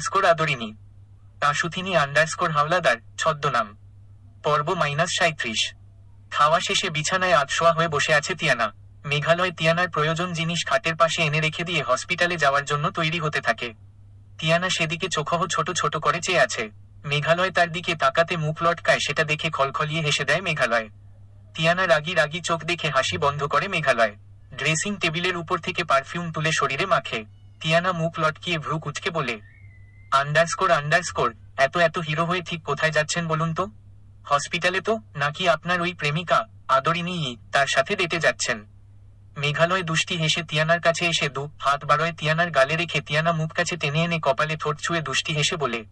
Score আদরিনী তাসুথিনী underscore Howlader ছদ্মনাম। পর্ব মাইনাস সাঁত্রিশ খাওয়া শেষে বিছানায় আতশোয়া হয়ে বসে আছে তিয়ানা। মেঘালয় তিয়ানার প্রয়োজন জিনিস খাটের পাশে এনে রেখে দিয়ে হসপিটালে যাওয়ার জন্য তৈরি হতে থাকে। তিয়ানা সেদিকে চোখহ ছোট ছোট করে চেয়ে আছে। মেঘালয় তার দিকে তাকাতে মুখ লটকায়, সেটা দেখে খলখলিয়ে হেসে দেয় মেঘালয়। তিয়ানা রাগি রাগি চোখ দেখে হাসি বন্ধ করে মেঘালয়। ড্রেসিং টেবিলের উপর থেকে পারফিউম তুলে শরীরে মাখে। তিয়ানা মুখ লটকিয়ে ভ্রু কুচকে বলে আন্ডারস্কোর আন্ডারস্কোর এত এত হিরো হয়ে ঠিক কোথায় যাচ্ছেন বলুন তো? হসপিটালে তো নাকি আপনার ওই প্রেমিকা আদরিনী তার সাথে ডেটে যাচ্ছেন। মেঘালয় দুষ্টি হেসে তিয়ানার কাছে এসে দু, হাত বাড়য় তিয়ানার গালে রেখে তিয়ানা মুখ কাছে টেনে এনে কপালে ঠোঁট ছুঁয়ে দুষ্টি হেসে বলে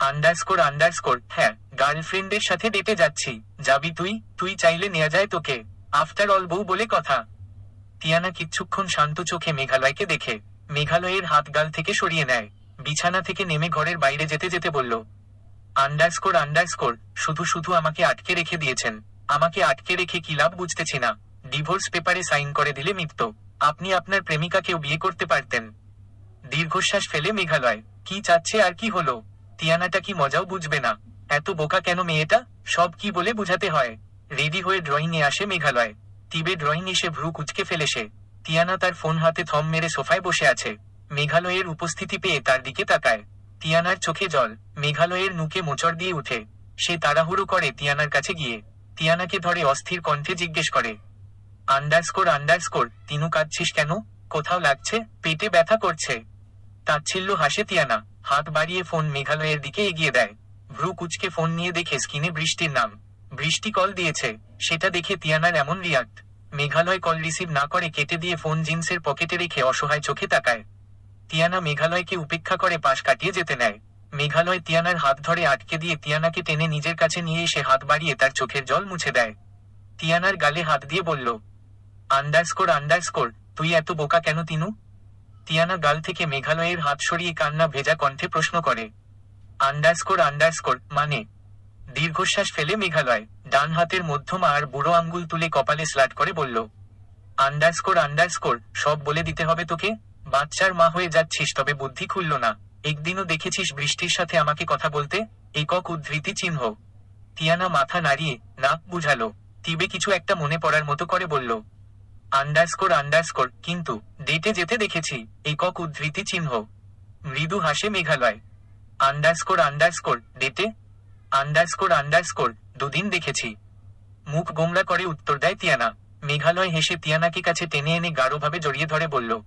আন্ডারস্কোর আন্ডারস্কোর হ্যাঁ গার্লফ্রেন্ডের সাথে ডেটে যাচ্ছি। যাবি তুই? তুই চাইলে নেওয়া যায় তোকে। আফটার অল বউ বলে কথা। তিয়ানা কিচ্ছুক্ষণ শান্ত চোখে মেঘালয়কে দেখে, মেঘালয়ের হাত গাল থেকে সরিয়ে নেয়। বিছানা থেকে নেমে ঘরের বাইরে যেতে যেতে বলল, আন্ডারস্কোর আন্ডারস্কোর, শুধু শুধু আমাকে আটকে রেখে দিয়েছেন। আমাকে আটকে রেখে কি লাভ বুঝতেছি না। ডিভোর্স পেপারে সাইন করে দিলে মিথ্য আপনি আপনার প্রেমিকাকেও বিয়ে করতে পারতেন। দীর্ঘশ্বাস ফেলে মেঘালয়। কি চাচ্ছে আর কি হলো? তিয়ানাটা কি মজাও বুঝবে না। এত বোকা কেন মেয়েটা? সব কি বলে বুঝাতে হয়। রেডি হয়ে ড্রয়িং এ আসে মেঘালয়। টিবে ড্রয়িং এসে ভ্রু কুচকে ফেলে সে তিয়ানা তার ফোন হাতে থম মেরে সোফায় বসে আছে। মেঘালয়ের উপস্থিতি পেয়ে তার দিকে তাকায়। তিয়ানার চোখে জল, মেঘালয়ের নুকে মোচড় দিয়ে উঠে। সে তাড়াহুড়ো করে তিয়ানার কাছে গিয়ে, তিয়ানাকে ধরে অস্থির কণ্ঠে জিজ্ঞেস করে, আন্ডারস্কোর আন্ডারস্কোর, তিনু কাঁদছিস কেন? কোথাও লাগছে? পেটে ব্যথা করছে? তাচ্ছিল্য হাসে তিয়ানা, হাত বাড়িয়ে ফোন মেঘালয়ের দিকে এগিয়ে দেয়। ভ্রু কুচকে ফোন নিয়ে দেখে স্ক্রিনে বৃষ্টির নাম। বৃষ্টি কল দিয়েছে, সেটা দেখে তিয়ানার এমন রিয়াক্ট। মেঘালয় কল রিসিভ না করে কেটে দিয়ে ফোন জিন্সের পকেটে রেখে অসহায় চোখে তাকায়। তিয়ানা মেঘালয়কে উপেক্ষা করে পাশ কাটিয়ে যেতে নেয়। মেঘালয় তিয়ানার হাত ধরে আটকে দিয়ে তিয়ানাকে টেনে নিজের কাছে নিয়ে এসে হাত বাড়িয়ে তার চোখের জল মুছে দেয়। তিয়ানার গালে হাত দিয়ে বলল, আন্ডারস্কোর আন্ডারস্কোর, তুই এত বোকা কেন তিনু? তিয়ানা গাল থেকে মেঘালয়ের হাত সরিয়ে কান্না ভেজা কণ্ঠে প্রশ্ন করে, আন্ডারস্কোর আন্ডারস্কোর মানে? দীর্ঘশ্বাস ফেলে মেঘালয়, ডান হাতের মধ্যমা আর বুড়ো আঙ্গুল তুলে কপালে স্লাট করে বলল, আন্ডারস্কোর আন্ডারস্কোর, সব বলে দিতে হবে তোকে? বাচ্চার মা হয়ে যাচ্ছিস, তবে বুদ্ধি খুলল না। একদিনও দেখেছিস বৃষ্টির সাথে আমাকে কথা বলতে? একক উদ্ধৃতি চিহ্ন। তিয়ানা মাথা নাড়িয়ে নাক বুঝালো। তিবে কিছু একটা মনে পড়ার মতো করে বলল। আন্ডারস্কোর আন্ডারস্কোর, কিন্তু ডেটে যেতে দেখেছি, একক উদ্ধৃতি চিহ্ন। মৃদু হাসে মেঘালয়। আন্ডারস্কোর আন্ডারস্কোর, ডেটে? আন্ডারস্কোর আন্ডারস্কোর, দুদিন দেখেছি। মুখ গোমরা করে উত্তর দেয় তিয়ানা। মেঘালয় হেসে তিয়ানাকে কাছে টেনে এনে গাঢ়ভাবে জড়িয়ে ধরে বলল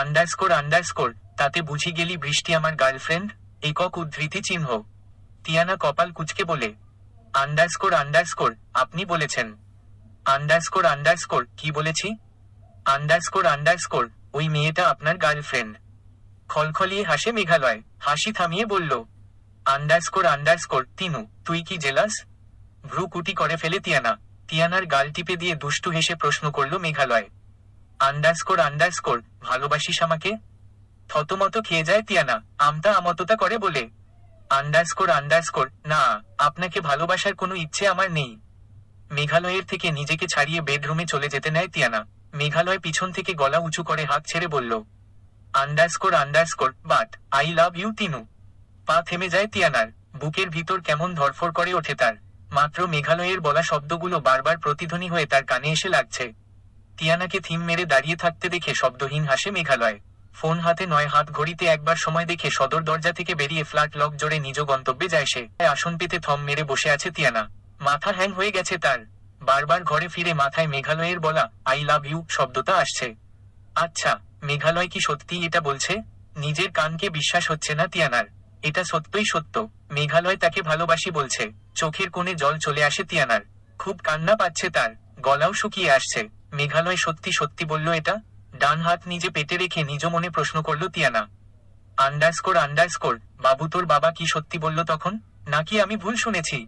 আন্ডারস্কোর আন্ডারস্কোর তাতে বুঝি গেলি বৃষ্টি আমার গার্লফ্রেন্ড একক উদ্ধৃতি চিহ্ন। তিয়ানা কপাল কুচকে বলে আন্ডারস্কোর আন্ডারস্কোর আপনি বলেছেন। আন্ডারস্কোর আন্ডারস্কোর কি বলেছি? আন্ডারস্কোর আন্ডারস্কোর ওই মেয়েটা আপনার গার্লফ্রেন্ড খলখলিয়ে হাসে মেঘালয়, হাসি থামিয়ে বলল আন্ডারস্কোর আন্ডারস্কোর তিনু, তুই কি জেলাস ভ্রু কুটি করে ফেলে তিয়ানা। তিয়ানার গাল টিপে দিয়ে দুষ্টু হেসে প্রশ্ন করল মেঘালয়। আন্ডারস্কোর আন্ডারস্কোর ভালোবাসিস আমাকে। থতমত খেয়ে যায় তিয়ানা আমতা আমততা করে বলে। আন্ডারস্কোর আন্ডারস্কোর না, আপনাকে ভালোবাসার কোনো ইচ্ছে আমার নেই। মেঘালয়ের থেকে নিজেকে ছাড়িয়ে বেডরুমে চলে যেতে নেয় তিয়ানা মেঘালয় পিছন থেকে গলা উঁচু করে হাত ছেড়ে বলল underscore underscore but I love you Tinu পা থেমে যায় তিয়ানার বুকের ভিতর কেমন ধরফর করে ওঠে তার। মাত্র মেঘালয়ের বলা শব্দগুলো বারবার প্রতিধ্বনি হয়ে তার কানে এসে লাগছে। তিয়ানাকে থিম মেরে দাঁড়িয়ে থাকতে দেখে শব্দহীন হাসে মেঘালয়। ফোন হাতে নয়, হাত ঘড়িতে একবার সময় দেখে সদর দরজা থেকে বেরিয়ে ফ্ল্যাট লক জোরে নিজ গন্তব্যে যায় সে। আসন পেতে থম মেরে বসে আছে তিয়ানা। মাথা হ্যাং হয়ে গেছে তার। বারবার ঘরে ফিরে মাথায় মেঘালয়ের বলা, আই লাভ ইউ শব্দটা আসছে। আচ্ছা মেঘালয় কি সত্যি এটা বলছে? নিজের কানকে বিশ্বাস হচ্ছে না তিয়ানার। এটা সত্যই সত্য। মেঘালয় তাকে ভালোবাসি বলছে। চোখের কোণে জল চলে আসে তিয়ানার। খুব কান্না পাচ্ছে তার। গলাও শুকিয়ে আসছে। মেঘালয় সত্যি সত্যি বলল এটা? ডান হাত নিজে পেটে রেখে নিজ মনে প্রশ্ন করল তিয়ানা। আন্ডারস্কোর আন্ডারস্কোর, বাবু তোর বাবা কি সত্যি বলল তখন? নাকি আমি ভুল শুনেছি?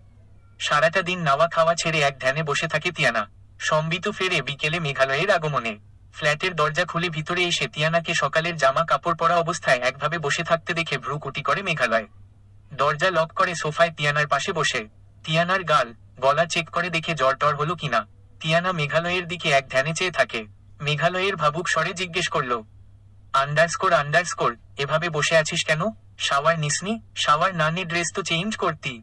সারাটা দিন নাওয়া খাওয়া ছেড়ে এক ধ্যানে বসে থাকে তিয়ানা। সম্বিত ফেরে বিকেলে মেঘালয়ের আগমনে। ফ্ল্যাটের দরজা খুলে ভিতরে এসে তিয়ানাকে সকালের জামা কাপড় পরা অবস্থায় একভাবে বসে থাকতে দেখে ভ্রু কুটি করে মেঘালয়। দরজা লক করে সোফায় তিয়ানার পাশে বসে। তিয়ানার গাল, গলা চেক করে দেখে জ্বর টর হলো কিনা। তিয়ানা মেঘালয়ের দিকে এক ধ্যানে চেয়ে থাকে। মেঘালয়ের ভাবুক স্বরে জিজ্ঞেস করল আন্ডারস্কোর আন্ডারস্কোর এভাবে বসে আছিস কেন? শাওয়ার নিসনি? শাওয়ার না ড্রেস তো চেঞ্জ করতি।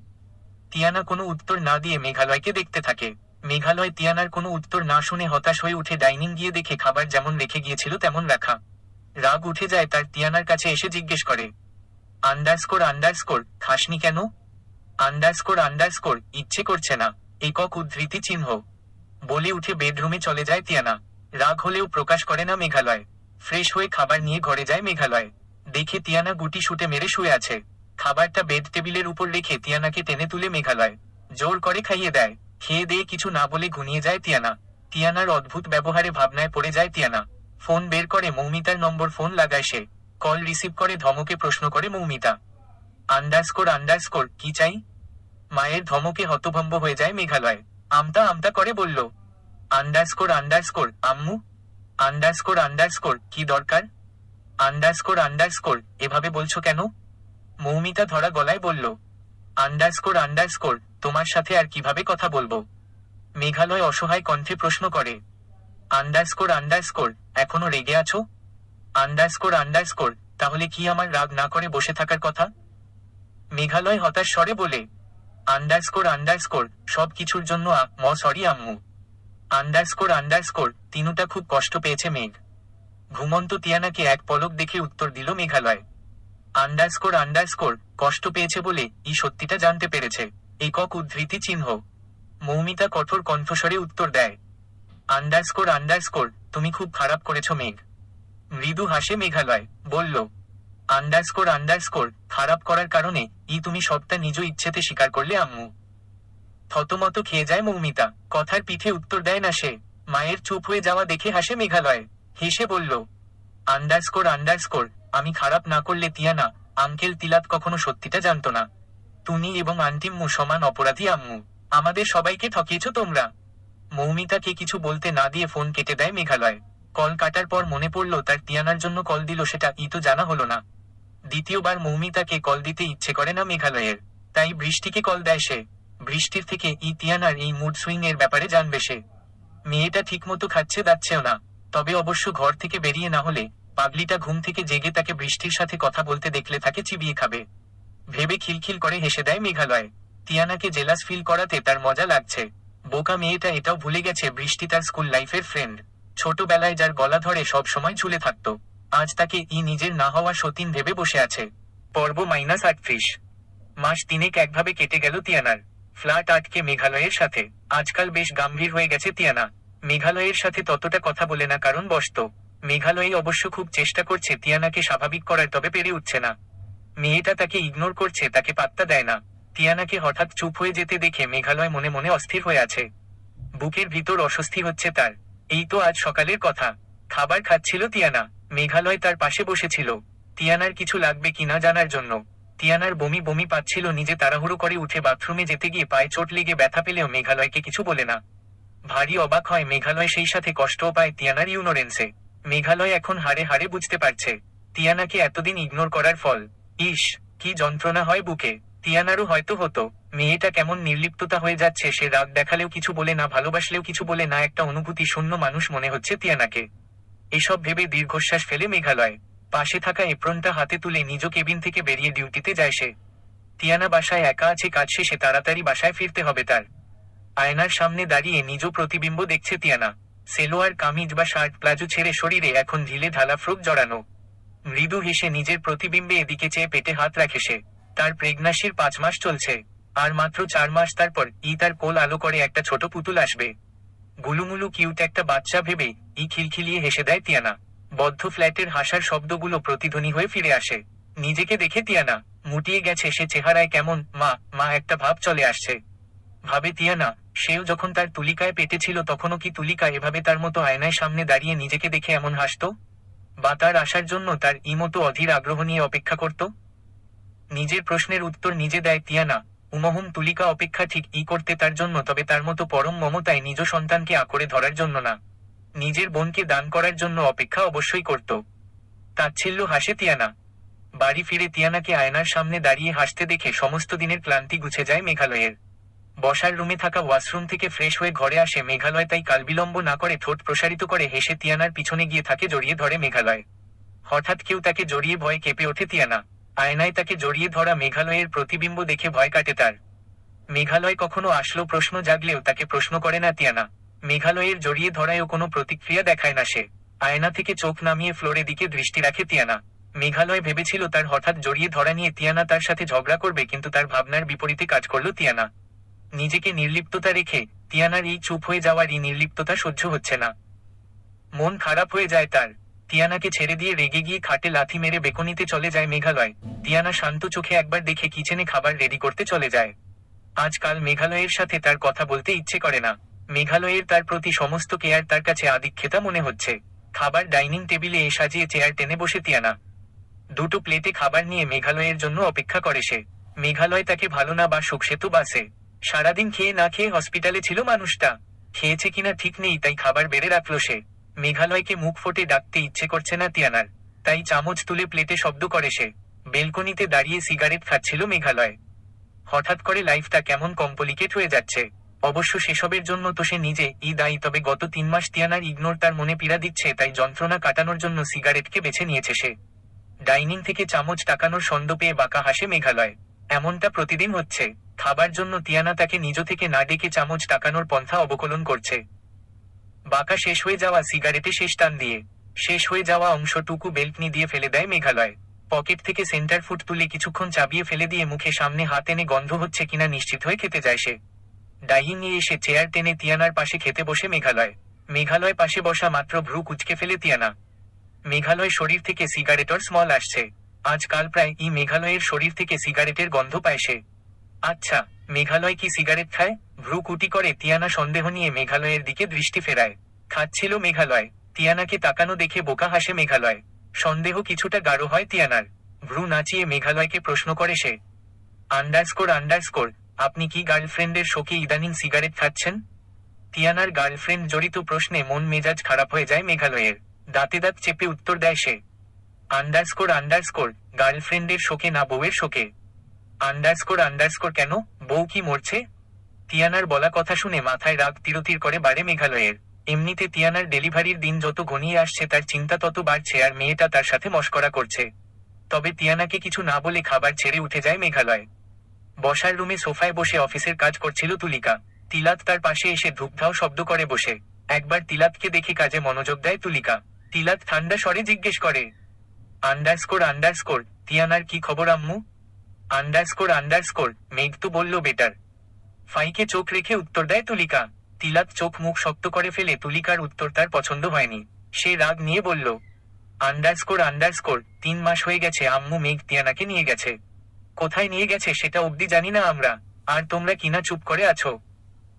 তিয়ানা কোনো উত্তর না দিয়ে মেঘালয়কে দেখতে থাকে। মেঘালয় তিয়ানার কোনো উত্তর না শুনে হতাশ হয়ে উঠে ডাইনিং গিয়ে দেখে খাবার যেমন রেখে গিয়েছিল তেমন রাখা। রাগ উঠে যায় তার তিয়ানার কাছে এসে জিজ্ঞেস করে আন্ডারস্কোর আন্ডারস্কোর খাসনি কেন? আন্ডারস্কোর আন্ডারস্কোর ইচ্ছে করছে না। একক উদ্ধৃতি চিহ্ন। বলে উঠে বেডরুমে চলে যায় তিয়ানা। রাগ হলেও প্রকাশ করে না মেঘালয়। ফ্রেশ হয়ে খাবার নিয়ে ঘরে যায় মেঘালয়। দেখে তিয়ানা গুটি শুটে মেরে শুয়ে আছে। খাবারটা বেড টেবিলের উপর রেখে তিয়ানাকে টেনে তুলে মেঘালয়। জোর করে খাইয়ে দেয়। খেয়ে দিয়ে কিছু না বলে ঘুমিয়ে যায় তিয়ানা। তিয়ানার অদ্ভুত ব্যবহারে ভাবনায় পড়ে যায় তিয়ানা। ফোন বের করে মৌমিতার নম্বর ফোন লাগায় সে। কল রিসিভ করে ধমকে প্রশ্ন করে মৌমিতা। আন্ডারস্কোর আন্ডারস্কোর, কি চাই? মায়ের ধমকে হতভম্ব হয়ে যায় মেঘালয়। আমতা আমতা করে বলল, আন্ডারস্কোর আন্ডারস্কোর, আম্মু, আন্ডারস্কোর আন্ডারস্কোর, কি দরকার? আন্ডারস্কোর আন্ডারস্কোর, এভাবে বলছো কেন? মৌমিতা ধরা গলায় বলল, আন্ডারস্কোর আন্ডারস্কোর, তোমার সাথে আর কীভাবে কথা বলব? মেঘালয় অসহায় কণ্ঠে প্রশ্ন করে, আন্ডারস্কোর আন্ডারস্কোর, এখনও রেগে আছো? আন্ডারস্কোর আন্ডারস্কোর, তাহলে কি আমার রাগ না করে বসে থাকার কথা? মেঘালয় হতাশ স্বরে বলে আন্ডারস্কোর আন্ডারস্কোর সব কিছুর জন্য আ- ম সরি আম্মু। আন্ডারস্কোর আন্ডারস্কোর তিনুটা খুব কষ্ট পেয়েছে মেঘ। ঘুমন্ত তিয়ানাকে এক পলক দেখে উত্তর দিল মেঘালয়। আন্ডারস্কোর আন্ডারস্কোর কষ্ট পেয়েছে বলে ই সত্যিটা জানতে পেরেছে। একক উদ্ধৃতি চিহ্ন। মৌমিতা কঠোর কণ্ঠস্বরে উত্তর দেয়। আন্ডারস্কোর আন্ডারস্কোর তুমি খুব খারাপ করেছ মেঘ। মৃদু হাসে মেঘালয়। বলল আন্ডারস্কোর আন্ডারস্কোর খারাপ করার কারণে ই তুমি সবটা নিজ ইচ্ছেতে স্বীকার করলে, আম্মু। থতমত খেয়ে যায় মৌমিতা। কথার পিঠে উত্তর দেয় না সে। মায়ের চুপ হয়ে যাওয়া দেখে হাসে মেঘালয়। হেসে বলল আন্ডারস্কোর আন্ডারস্কোর আমি খারাপ না করলে তিয়ানা আঙ্কেল তিলাত কখনো সত্যিটা জানতো না। তুমি এবং আন্টিম্মু সমান অপরাধী, আম্মু। আমাদের সবাইকে ঠকিয়েছ তোমরা। মৌমিতাকে কিছু বলতে না দিয়ে ফোন কেটে দেয় মেঘালয়। কল কাটার পর মনে পড়ল, তার তিয়ানার জন্য কল দিল, সেটা ই তো জানা হলো না। দ্বিতীয়বার মৌমিতাকে কল দিতে ইচ্ছে করে না মেঘালয়ের। তাই বৃষ্টিকে কল দেয় সে। বৃষ্টির থেকে ই তিয়ানার এই মুড সুইং এর ব্যাপারে জানবে সে। মেয়েটা ঠিকমতো খাচ্ছে দাচ্ছেও না। তবে অবশ্য ঘর থেকে বেরিয়ে না হলে পাগলিটা ঘুম থেকে জেগে তাকে বৃষ্টির সাথে কথা বলতে দেখলে তাকে চিবিয়ে খাবে। ভেবে খিলখিল করে হেসে দেয় মেঘালয়। তিয়ানাকে জেলাস ফিল করাতে তার মজা লাগছে। বোকা মেয়েটা এটাও ভুলে গেছে বৃষ্টি তার স্কুল লাইফের ফ্রেন্ড। ছোটবেলায় যার গলা ধরে সব সময় ঝুলে থাকতো। আজ তাকে ই নিজের না হওয়া সতীন ভেবে বসে আছে। পর্ব মাইনাস আটত্রিশ। মাস তিনেক একভাবে কেটে গেল তিয়ানার। ফ্ল্যাট আটকে মেঘালয়ের সাথে। আজকাল বেশ গম্ভীর হয়ে গেছে তিয়ানা। মেঘালয়ের সাথে ততটা কথা বলে না কারণ বসত। মেঘালয় অবশ্য খুব চেষ্টা করছে তিয়ানাকে স্বাভাবিক করার, তবে পেরে উঠছে না। মেয়েটা তাকে ইগনোর করছে, তাকে পাত্তা দেয় না। তিয়ানাকে হঠাৎ চুপ হয়ে যেতে দেখে মেঘালয় মনে মনে অস্থির হয়ে আছে। বুকের ভিতর অস্বস্তি হচ্ছে তার। এই তো আজ সকালের কথা। খাবার খাচ্ছিল তিয়ানা। মেঘালয় তার পাশে বসেছিল। তিয়ানার কিছু লাগবে কিনা জানার জন্য। তিয়ানার বমি বমি পাচ্ছিল নিজে তাড়াহুড়ো করে উঠে বাথরুমে যেতে গিয়ে পায়ে চোট লেগে ব্যথা পেলেও মেঘালয়কে কিছু বলে না। ভারী অবাক হয় মেঘালয় সেই সাথে কষ্টও পায় তিয়ানার ইউনোরেন্সে। মেঘালয় এখন হাড়ে হাড়ে বুঝতে পারছে। তিয়ানাকে এতদিন ইগনোর করার ফল। ইস, কি যন্ত্রণা হয় বুকে। তিয়ানারও হয়তো হতো। মেয়েটা কেমন নির্লিপ্ততা হয়ে যাচ্ছে সে রাগ দেখালেও কিছু বলে না, ভালোবাসলেও কিছু বলে না, একটা অনুভূতি শূন্য মানুষ মনে হচ্ছে তিয়ানাকে। এসব ভেবে দীর্ঘশ্বাস ফেলে মেঘালয়। পাশে থাকা এপ্রনটা হাতে তুলে নিজ কেবিন থেকে বেরিয়ে ডিউটিতে যায় সে। তিয়ানা বাসায় একা আছে কাজ শেষে তাড়াতাড়ি বাসায় ফিরতে হবে তার। আয়নার সামনে দাঁড়িয়ে নিজ প্রতিবিম্ব দেখছে তিয়ানা। সেলোয়ার, কামিজ বা শার্ট প্লাজো ছেড়ে শরীরে এখন ঢিলে ঢালা ফ্রক জড়ানো। মৃদু হেসে নিজের প্রতিবিম্বে এদিকে চেয়ে পেটে হাত রাখে সে। তার প্রেগনাসির পাঁচ মাস চলছে। আর মাত্র চার মাস তারপর ই তার কোল আলো করে একটা ছোট পুতুল আসবে। গুলুমুলু কিউট একটা বাচ্চা ভেবে ই খিলখিলিয়ে হেসে দেয় তিয়ানা। বদ্ধ ফ্ল্যাটের হাসার শব্দগুলো প্রতিধ্বনি হয়ে ফিরে আসে। নিজেকে দেখে তিয়ানা, মুটিয়ে গেছে সে চেহারায় কেমন, মা মা, একটা ভাব চলে আসছে। ভাবে তিয়ানা, সেও যখন তার তুলিকায় পেটে ছিল তখনও কি তুলিকা এভাবে তার মতো আয়নায় সামনে দাঁড়িয়ে নিজেকে দেখে এমন হাসত? বা তার আসার জন্য তার ইমতো অধীর আগ্রহ নিয়ে অপেক্ষা করত? নিজের প্রশ্নের উত্তর নিজে দেয় তিয়ানা উমহুম তুলিকা অপেক্ষা ঠিক ই করতে তার জন্য, তবে তার মতো পরম মমতায় নিজ সন্তানকে আঁকড়ে ধরার জন্য না। নিজের বোনকে দান করার জন্য অপেক্ষা অবশ্যই করত। তাচ্ছিল্য হাসে তিয়ানা। বাড়ি ফিরে তিয়ানাকে আয়নার সামনে দাঁড়িয়ে হাসতে দেখে সমস্ত দিনের ক্লান্তি গুছে যায় মেঘালয়ের। বসার রুমে থাকা ওয়াশরুম থেকে ফ্রেশ হয়ে ঘরে আসে মেঘালয়, তাই কালবিলম্ব না করে ঠোঁট প্রসারিত করে হেসে তিয়ানার পিছনে গিয়ে থাকে জড়িয়ে ধরে মেঘালয়। হঠাৎ কেউ তাকে জড়িয়ে ভয়ে কেঁপে ওঠে তিয়ানা। আয়নায় তাকে জড়িয়ে ধরা মেঘালয়ের প্রতিবিম্ব দেখে ভয় কাটে তার। মেঘালয় কখনো আসলো প্রশ্ন জাগলেও তাকে প্রশ্ন করে না তিয়ানা। মেঘালয়ের জড়িয়ে ধরায়ও কোনো প্রতিক্রিয়া দেখায় না সে। আয়না থেকে চোখ নামিয়ে ফ্লোরে দিকে দৃষ্টি রাখে তিয়ানা। মেঘালয় ভেবেছিল তার হঠাৎ জড়িয়ে ধরা নিয়ে তিয়ানা তার সাথে ঝগড়া করবে, কিন্তু তার ভাবনার বিপরীতে কাজ করল তিয়ানা। নিজেকে নির্লিপ্ততা রেখে তিয়ানার এই চুপ হয়ে যাওয়ার এই নির্লিপ্ততা সহ্য হচ্ছে না। মন খারাপ হয়ে যায় তার। তিয়ানাকে ছেড়ে দিয়ে রেগে গিয়ে খাটে লাথি মেরে বেকনিতে চলে যায় মেঘালয়। তিয়ানা শান্ত চোখে একবার দেখে কিচেনে খাবার রেডি করতে চলে যায়। আজকাল মেঘালয়ের সাথে তার কথা বলতে ইচ্ছে করে না। মেঘালয়ের তার প্রতি সমস্ত কেয়ার তার কাছে আদিক্ষেতা মনে হচ্ছে। খাবার ডাইনিং টেবিলে এ সাজিয়ে চেয়ার টেনে বসে তিয়ানা। দুটো প্লেটে খাবার নিয়ে মেঘালয়ের জন্য অপেক্ষা করে সে। মেঘালয় তাকে ভালো না বা সুখসেতু বাসে। সারাদিন খেয়ে না খেয়ে হসপিটালে ছিল মানুষটা। খেয়েছে কিনা ঠিক নেই তাই খাবার বেড়ে রাখল সে। মেঘালয়কে মুখ ফোটে ডাকতে ইচ্ছে করছে না তিয়ানার। তাই চামচ তুলে প্লেটে শব্দ করে সে। বেলকনিতে দাঁড়িয়ে সিগারেট খাচ্ছিল মেঘালয়। হঠাৎ করে লাইফটা কেমন কম্পলিকেট হয়ে যাচ্ছে। অবশ্য সেসবের জন্য তো সে নিজে ই দায়ী, তবে গত তিন মাস তিয়ানার ইগনোর তার মনে পীড়া দিচ্ছে, তাই যন্ত্রণা কাটানোর জন্য সিগারেটকে বেছে নিয়েছে সে। ডাইনিং থেকে চামচ টাকানোর সন্দ পেয়ে বাঁকা হাসে মেঘালয়। এমনটা প্রতিদিন হচ্ছে। খাবার জন্য তিয়ানা তাকে নিজ থেকে না ডেকে চামচ টাকানোর পন্থা অবকলন করছে। বাঁকা শেষ হয়ে যাওয়া সিগারেটে শেষ টান দিয়ে, শেষ হয়ে যাওয়া অংশটুকু বেলকনি দিয়ে ফেলে দেয় মেঘালয়। পকেট থেকে সেন্টার ফুট তুলে কিছুক্ষণ চাবিয়ে ফেলে দিয়ে মুখে সামনে হাত এনে গন্ধ হচ্ছে কিনা নিশ্চিত হয়ে খেতে যায় সে। ডাইনিং নিয়ে এসে চেয়ার টেনে তিয়ানার পাশে খেতে বসে মেঘালয়। মেঘালয় পাশে বসা মাত্র ভ্রু কুচকে ফেলে তিয়ানা। মেঘালয় শরীর থেকে সিগারেটর স্মল আসছে। আজকাল প্রায় ই মেঘালয়ের শরীর থেকে সিগারেটের গন্ধ পায় সে। আচ্ছা মেঘালয় কি সিগারেট খায়? ভ্রু কুটি করে তিয়ানা সন্দেহ নিয়ে মেঘালয়ের দিকে দৃষ্টি ফেরায়। খাচ্ছিল মেঘালয়। তিয়ানাকে তাকানো দেখে বোকা হাসে মেঘালয়। সন্দেহ কিছুটা গাঢ় হয় তিয়ানার। ভ্রু নাচিয়ে মেঘালয়কে প্রশ্ন করে সে, আন্ডারস্কোর আন্ডারস্কোর, আপনি কি গার্লফ্রেন্ডের শোকে ইদানিং সিগারেট খাচ্ছেন? তিয়ানার গার্লফ্রেন্ড জড়িত প্রশ্নে মন মেজাজ খারাপ হয়ে যায় মেঘালয়ের। দাঁতে দাঁত চেপে উত্তর দেয় সে, আন্ডারস্কোর আন্ডারস্কোর, গার্লফ্রেন্ডের শোকে না বউয়ের শোকে? আন্ডারস্কোর আন্ডারস্কোর কেন? বউ কি মরছে? তিয়ানার বলা কথা শুনে মাথায় রাগ তিরতির করে বাড়ে মেঘালয়ের। এমনিতে তিয়ানার ডেলিভারির দিন যত ঘনিয়ে আসছে, তার চিন্তা তত বাড়ছে আর মেয়েটা তার সাথে মস্করা করছে। তবে তিয়ানাকে কিছু না বলে খাবার ছেড়ে উঠে যায় মেঘালয়। বসার রুমে সোফায় বসে অফিসের কাজ করছিল তুলিকা। তিলাত তার পাশে এসে ধূপধাও শব্দ করে বসে। একবার তিলাতকে দেখে কাজে মনোযোগ দেয় তুলিকা। তিলাত ঠান্ডা স্বরে জিজ্ঞেস করে, আন্ডারস্কোর আন্ডারস্কোর, তিয়ানার কি খবর আম্মু? আন্ডারস্কোর আন্ডারস্কোর, মেঘ তো বলল বেটার। ফাইকে চোখ রেখে উত্তর দেয় তুলিকা। তিলাত চোখ মুখ শক্ত করে ফেলে তুলিকার উত্তর তার পছন্দ হয়নি। সে রাগ নিয়ে বলল, আন্ডারস্কোর আন্ডারস্কোর, তিন মাস হয়ে গেছে আম্মু মেঘ তিয়ানাকে নিয়ে গেছে। কোথায় নিয়ে গেছে সেটা অবধি জানি না আমরা। আর তোমরা কিনা চুপ করে আছো?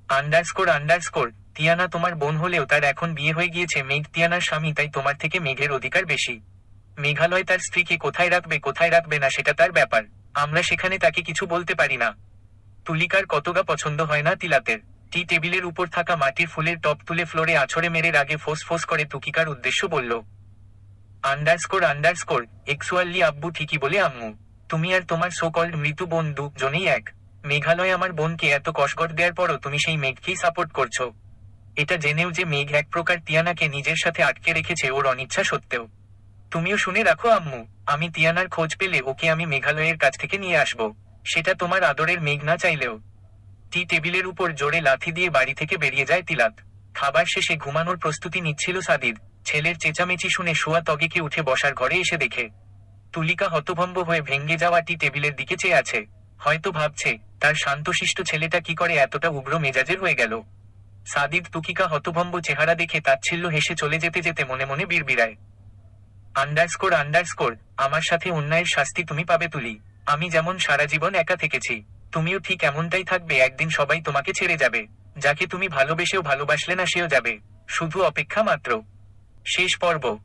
আন্ডারস্কোর আন্ডারস্কোর, তিয়ানা তোমার বোন হলেও তার এখন বিয়ে হয়ে গিয়েছে মেঘ তিয়ানার স্বামী, তাই তোমার থেকে মেঘের অধিকার বেশি। মেঘালয় তার স্ত্রীকে কোথায় রাখবে কোথায় রাখবে না সেটা তার ব্যাপার। আমরা সেখানে তাকে কিছু বলতে পারি না। তুলিকার কতগা পছন্দ হয় না তিলাতের? টি টেবিলের উপর থাকা মাটির ফুলের টপ তুলে ফ্লোরে আছড়ে মেরে রাগে ফোস ফোস করে তুকিকার উদ্দেশ্য বলল, আন্ডারস্কোর আন্ডারস্কোর এক্সুয়ালি আব্বু ঠিকই বলে আম্মু। তুমি আর তোমার সোকল্ড মৃত্যু বোন দু জনেই এক। মেঘালয় আমার বোনকে এত কষগট দেওয়ার পরও তুমি সেই মেঘকেই সাপোর্ট করছ। এটা জেনেও যে মেঘ এক প্রকার তিয়ানাকে নিজের সাথে আটকে রেখেছে ওর অনিচ্ছা সত্ত্বেও। তুমিও শুনে রাখো আম্মু, আমি তিয়ানার খোঁজ পেলে ওকে আমি মেঘালয়ের কাছ থেকে নিয়ে আসব। সেটা তোমার আদরের মেঘ না চাইলেও। টি টেবিলের উপর জোরে লাথি দিয়ে বাড়ি থেকে বেরিয়ে যায় তিলাত। খাবার শেষে ঘুমানোর প্রস্তুতি নিচ্ছিল সাদিদ। ছেলের চেঁচামেচি শুনে শোয়া তগেকে উঠে বসার ঘরে এসে দেখে। তুলিকা হতভম্ব হয়ে ভেঙ্গে যাওয়া টি টেবিলের দিকে চেয়ে আছে। হয়তো ভাবছে, তার শান্তশিষ্ট ছেলেটা কি করে এতটা উগ্র মেজাজের হয়ে গেল। সাদিদ তুকিকা হতভম্ব চেহারা দেখে তাচ্ছিল্য হেসে চলে যেতে যেতে মনে মনে বিড়বিড়ায়। আন্ডারস্কোর আন্ডারস্কোর, আমার সাথে অন্যায়ের শাস্তি তুমি পাবে তুলি। আমি যেমন সারা জীবন একা থেকেছি, তুমিও ঠিক এমনটাই থাকবে, একদিন সবাই তোমাকে ছেড়ে যাবে। যাকে তুমি ভালোবেসেও ভালোবাসলে না, সেও যাবে। শুধু অপেক্ষা মাত্র। শেষ পর্ব।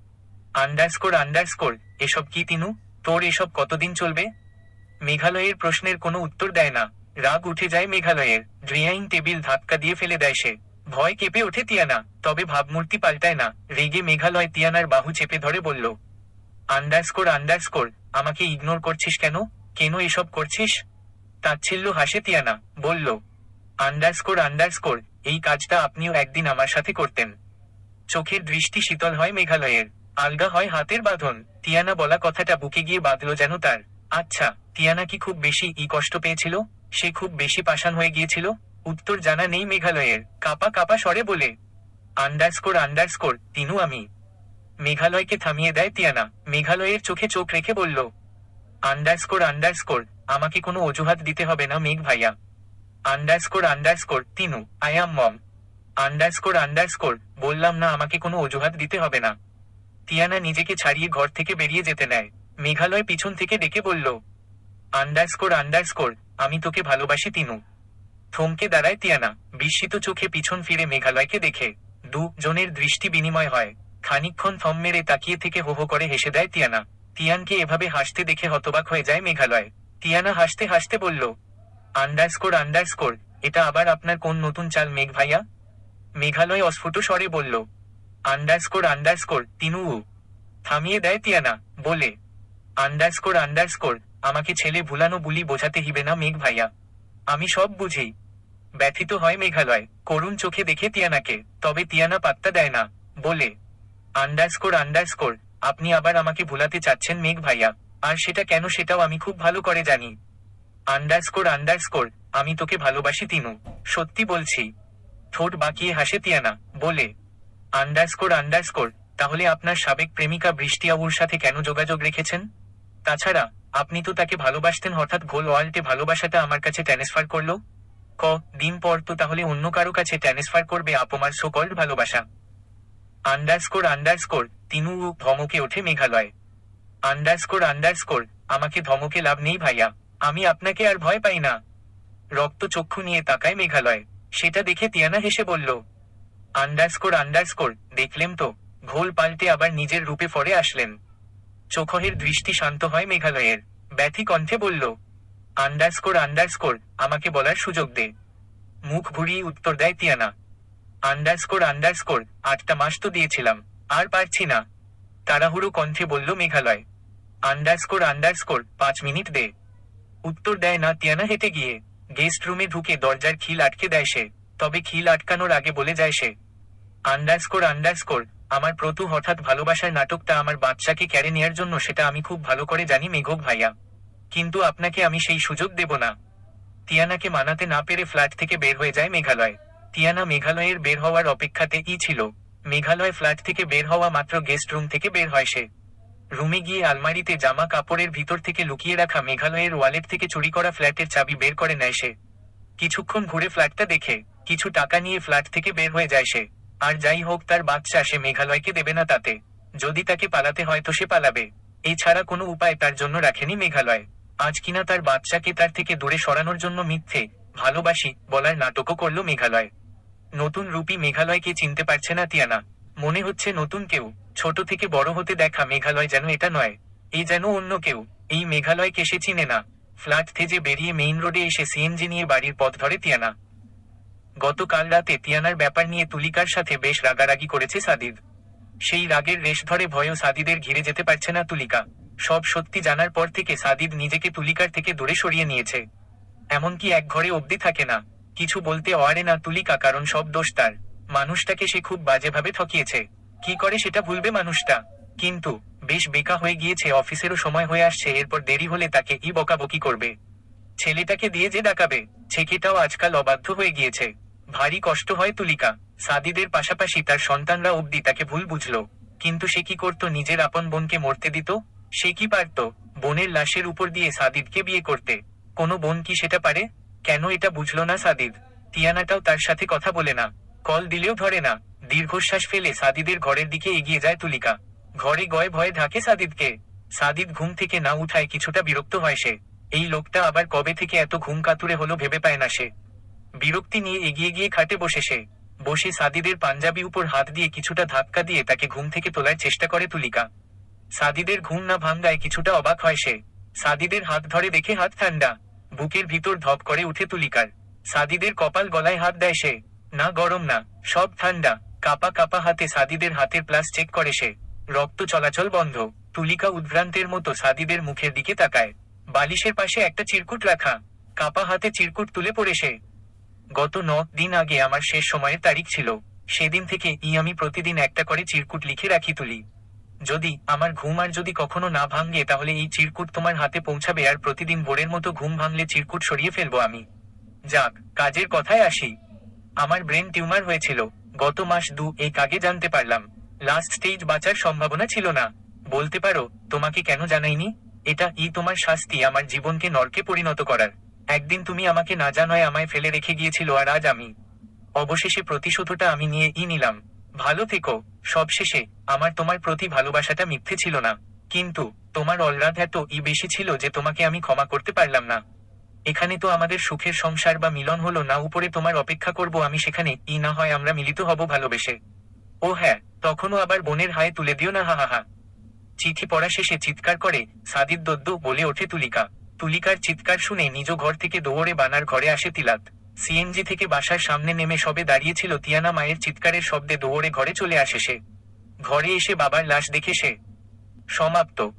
আন্ডারস্কোর আন্ডারস্কোর, এসব কি তিনু? তোর এসব কতদিন চলবে? মেঘালয়ের প্রশ্নের কোনো উত্তর দেয় না। রাগ উঠে যায় মেঘালয়ের। ড্রিয়াইং টেবিল ধাক্কা দিয়ে ফেলে দেয় সে। ভয় কেঁপে ওঠে তিয়ানা, তবে ভাবমূর্তি পাল্টায় না। রেগে মেঘালয় তিয়ানার বাহু চেপে ধরে বলল, আন্ডারস্কোর আন্ডারস্কোর, আমাকে ইগনোর করছিস কেন? কেন এসব করছিস? তাচ্ছিল্য হাসে তিয়ানা, বলল, আন্ডারস্কোর আন্ডারস্কোর, এই কাজটা আপনিও একদিন আমার সাথে করতেন। চোখের দৃষ্টি শীতল হয় মেঘালয়ের, আলগা হয় হাতের বাঁধন। তিয়ানা বলা কথাটা বুকে গিয়ে বাঁধল যেন তার। আচ্ছা টিয়ানা কি খুব বেশি ই কষ্ট পেয়েছিল? সে খুব বেশি পাষাণ হয়ে গিয়েছিল? উত্তর জানা নেই মেঘালয়ের। কাপা কাপা স্বরে বলে, আন্ডারস্কোর আন্ডারস্কোর, তিনু আমি। মেঘালয়কে থামিয়ে দেয় টিয়ানা মেঘালয়ের চোখে চোখ রেখে বলল আন্ডারস্কোর আন্ডারস্কোর আমাকে কোনো অজুহাত দিতে হবে না, মেঘ ভাইয়া। Underscore underscore Tinu I am mom underscore underscore বললাম না, আমাকে কোনো অজুহাত দিতে হবে না। টিয়ানা নিজেকে ছাড়িয়ে ঘর থেকে বেরিয়ে যেতে নেয়। মেঘালয় পিছন থেকে ডেকে বলল আন্ডারস্কোর আন্ডারস্কোর আমি তোকে ভালোবাসি, তিনু। থমকে দাঁড়ায় টিয়ানা বিস্মিত চোখে পিছন ফিরে মেঘালয়কে দেখে। দু জনের দৃষ্টি বিনিময় হয়। খানিকক্ষণ থম মেরে তাকিয়ে থেকে হো হো করে হেসে দেয় টিয়ানা টিয়ানকে এভাবে হাসতে দেখে হতবাক হয়ে যায় মেঘালয়। টিয়ানা হাসতে হাসতে বলল, আন্ডারস্কোর আন্ডারস্কোর, এটা আবার আপনার কোন নতুন চাল মেঘ ভাইয়া? মেঘালয় অস্ফুট স্বরে বলল, আন্ডারস্কোর আন্ডারস্কোর, তিনু। থামিয়ে দেয় টিয়ানা বলে, আন্ডারস্কোর আন্ডারস্কোর, আমাকে ছেলে ভুলানো বুলি বোঝাতে হিবে না মেঘ ভাইয়া। আমি সব বুঝি। ব্যথিত হয় মেঘালয়, করুণ চোখে দেখে টিয়ানাকে তবে টিয়ানা পাত্তা দেয় না, বলে, আন্ডারস্কোর আন্ডারস্কোর আপনি আবার আমাকে ভুলাতে চাচ্ছেন মেঘ ভাইয়া। আর সেটা কেন সেটাও আমি খুব ভালো করে জানি। আন্ডারস্কোর আন্ডারস্কোর আমি তোকে ভালোবাসি তিনু। সত্যি বলছি। ঠোঁট বাঁকিয়ে হাসে তিয়ানা, বলে আন্ডারস্কোর আন্ডারস্কোর তাহলে আপনার সাবেক প্রেমিকা বৃষ্টি আবুর সাথে কেন যোগাযোগ রেখেছেন? তাছাড়া, আপনি তো তাকে ভালোবাসতেন হঠাৎ গোল ওয়াল্টে ভালোবাসাটা আমার কাছে ট্রান্সফার করল? ক, দিন পর তো তাহলে অন্য কারও কাছে ট্রান্সফার করবে আপমার সোকল্ড ভালোবাসা। আন্ডারস্কোর আন্ডারস্কোর তিনু ধমকে ওঠে মেঘালয়। আন্ডারস্কোর আন্ডারস্কোর আমাকে ধমকে লাভ নেই ভাইয়া। আমি আপনাকে আর ভয় পাই না। রক্ত চক্ষু নিয়ে তাকায় মেঘালয়। সেটা দেখে তিয়ানা হেসে বলল আন্ডারস্কোর আন্ডারস্কোর দেখলেম তো, ঘোল পাল্টে আবার নিজের রূপে ফরে আসলেন। চোখহের দৃষ্টি শান্ত হয় মেঘালয়ের। ব্যথি কণ্ঠে বলল আন্ডারস্কোর আন্ডারস্কোর আমাকে বলার সুযোগ দে। মুখ ঘুরিয়ে উত্তর দেয় তিয়ানা। আন্ডারস্কোর আন্ডারস্কোর আটটা মাস তো দিয়েছিলাম, আর পারছি না। তাড়াহুড়ো কণ্ঠে বলল মেঘালয় আন্ডারস্কোর আন্ডারস্কোর পাঁচ মিনিট দে। উত্তর দেয় না, তিয়ানা হেঁটে গিয়ে গেস্ট রুমে ঢুকে দরজার খিল আটকে দেয় সে, তবে খিল আটকানোর আগে বলে যায় সে আন্ডারস্কোর আন্ডারস্কোর আমার প্রতু হঠাৎ ভালোবাসার নাটকটা আমার বাচ্চাকে ক্যারে নেয়ার জন্য সেটা আমি খুব ভালো করে জানি মেঘক ভাইয়া। কিন্তু আপনাকে আমি সেই সুযোগ দেব না। টিয়ানাকে মানাতে না পেরে ফ্ল্যাট থেকে বের হয়ে যায় মেঘালয়। টিয়ানা মেঘালয়ের বের হওয়ার অপেক্ষাতে ই ছিল। মেঘালয় ফ্ল্যাট থেকে বের হওয়া মাত্র গেস্ট রুম থেকে বের হয় সে। রুমে গিয়ে আলমারিতে জামা কাপড়ের ভিতর থেকে লুকিয়ে রাখা মেঘালয়ের ওয়ালেট থেকে চুরি করা ফ্ল্যাটের চাবি বের করে নেয় সে। কিছুক্ষণ ঘুরে ফ্ল্যাটটা দেখে, কিছু টাকা নিয়ে ফ্ল্যাট থেকে বের হয়ে যায় সে। আর যাই হোক, তার বাচ্চা সে মেঘালয়কে দেবে না তাতে। যদি তাকে পালাতে হয় তো সে পালাবে। এছাড়া কোনো উপায় তার জন্য রাখেনি মেঘালয়। আজ কিনা তার বাচ্চাকে তার থেকে দূরে সরানোর জন্য মিথ্যে ভালোবাসি, বলার নাটকও করল মেঘালয়। নতুন রূপী মেঘালয়কে চিনতে পারছে না তিয়ানা। মনে হচ্ছে নতুন কেউ। ছোট থেকে বড় হতে দেখা মেঘালয় যেন এটা নয় এই যেন অন্য কেউ। এই মেঘালয়কে সে চিনে না। ফ্ল্যাট থেকে বেরিয়ে মেইন রোডে এসে সিএনজি নিয়ে বাড়ির পথ ধরে তিয়ানা। গতকাল রাতে তিয়ানার ব্যাপার নিয়ে তুলিকার সাথে বেশ রাগারাগি করেছে সাদিদ। সেই রাগের রেশ ধরে ভয়ও সাদিদের ঘিরে যেতে পারছে না তুলিকা। সব সত্যি জানার পর থেকে সাদিদ নিজেকে তুলিকার থেকে দূরে সরিয়ে নিয়েছে। এমনকি এক ঘরে অবধি থাকে না। কিছু বলতে অয়ারে না তুলিকা, কারণ সব দোষ তার। মানুষটাকে সে খুব বাজেভাবে ঠকিয়েছে। কি করে সেটা ভুলবে মানুষটা? কিন্তু বেশ বেকা হয়ে গিয়েছে, অফিসেরও সময় হয়ে আসছে, এরপর দেরি হলে তাকে ই বকাবকি করবে। ছেলেটাকে দিয়ে যে ডাকাবে, ছেকেটাও আজকাল অবাধ্য হয়ে গিয়েছে। ভারী কষ্ট হয় তুলিকা। সাদিদের পাশাপাশি তার সন্তানরা অবধি তাকে ভুল বুঝল। কিন্তু সে কি করত, নিজের আপন বোনকে মরতে দিত? সে কি পারত? বোনের লাশের উপর দিয়ে সাদিদকে বিয়ে করতে। কোনো বোন কি সেটা পারে? কেন এটা বুঝলো না সাদিদ? টিয়ানাটাও তার সাথে কথা বলে না। কল দিলেও ধরে না। দীর্ঘশ্বাস ফেলে সাদিদের ঘরের দিকে এগিয়ে যায় তুলিকা। ঘরে গয়ে ভয়ে ঢাকে সাদিদকে। সাদিদ ঘুম থেকে না উঠায় কিছুটা বিরক্ত হয় সে। এই লোকটা আবার কবে থেকে এত ঘুম কাতুরে হলো ভেবে পায় না সে। বিরক্তি নিয়ে এগিয়ে গিয়ে খাটে বসে সে। বসে সাদিদের পাঞ্জাবি উপর হাত দিয়ে কিছুটা ধাক্কা দিয়ে তাকে ঘুম থেকে তোলার চেষ্টা করে তুলিকা। সাদিদের ঘুম না ভাঙ্গায় কিছুটা অবাক হয় সে। সাদিদের হাত ধরে দেখে হাত ঠান্ডা। বুকের ভিতর ধপ করে উঠে তুলিকার। সাদিদের কপাল গলায় হাত দেয় সে। না গরম না, সব ঠান্ডা। কাপা কাপা হাতে সাদিদের হাতের প্লাস চেক করে সে। রক্ত চলাচল বন্ধ। তুলিকা উদ্ভ্রান্তের মতো সাদিদের মুখের দিকে তাকায়। বালিশের পাশে একটা চিরকুট রাখা। কাপা হাতে চিরকুট তুলে পড়ে সে। গত ন দিন আগে আমার শেষ সময়ের তারিখ ছিল। সেদিন থেকে ই আমি প্রতিদিন একটা করে চিরকুট লিখে রাখি তুলি। যদি আমার ঘুম আর যদি কখনো না ভাঙে, তাহলে এই চিরকুট তোমার হাতে পৌঁছাবে আর প্রতিদিন ভোরের মতো ঘুম ভাঙলে চিরকুট সরিয়ে ফেলব আমি। যাক, কাজের কথায় আসি। আমার ব্রেন টিউমার হয়েছিল। গত মাস দু এক আগে জানতে পারলাম। লাস্ট স্টেজ বাঁচার সম্ভাবনা ছিল না। বলতে পারো, তোমাকে কেন জানাইনি? এটা ই তোমার শাস্তি, আমার জীবনকে নরকে পরিণত করার। একদিন তুমি আমাকে না জানায় আমায় ফেলে রেখে গিয়েছিল আর আজ আমি। অবশেষে প্রতিশোধটা আমি নিয়ে ই নিলাম। ভালো থেকো। সবশেষে আমার তোমার প্রতি ভালোবাসাটা মিথ্যে ছিল না। কিন্তু তোমার অলরাধ এত ই বেশি ছিল যে তোমাকে আমি ক্ষমা করতে পারলাম না। এখানে তো আমাদের সুখের সংসার বা মিলন হলো না, উপরে তোমার অপেক্ষা করব আমি সেখানে, ই না হয় আমরা মিলিত হব ভালোবেসে। ও হ্যাঁ তখনও আবার বোনের হায়ে তুলে দিও না, হা হা চিঠি পড়া শেষে চিৎকার করে, সাদিদ দদ্দু বলে ওঠে তুলিকা। তুলিকার চিৎকার শুনে নিজ ঘর থেকে দৌড়ে বানার ঘরে আসে তিলাত। সিএনজি থেকে বাসার সামনে নেমে সবে দাঁড়িয়েছিল তিয়ানা মায়ের চিৎকারের শব্দে দৌড়ে ঘরে চলে আসে সে। ঘরে এসে বাবার লাশ দেখে সে। সমাপ্ত।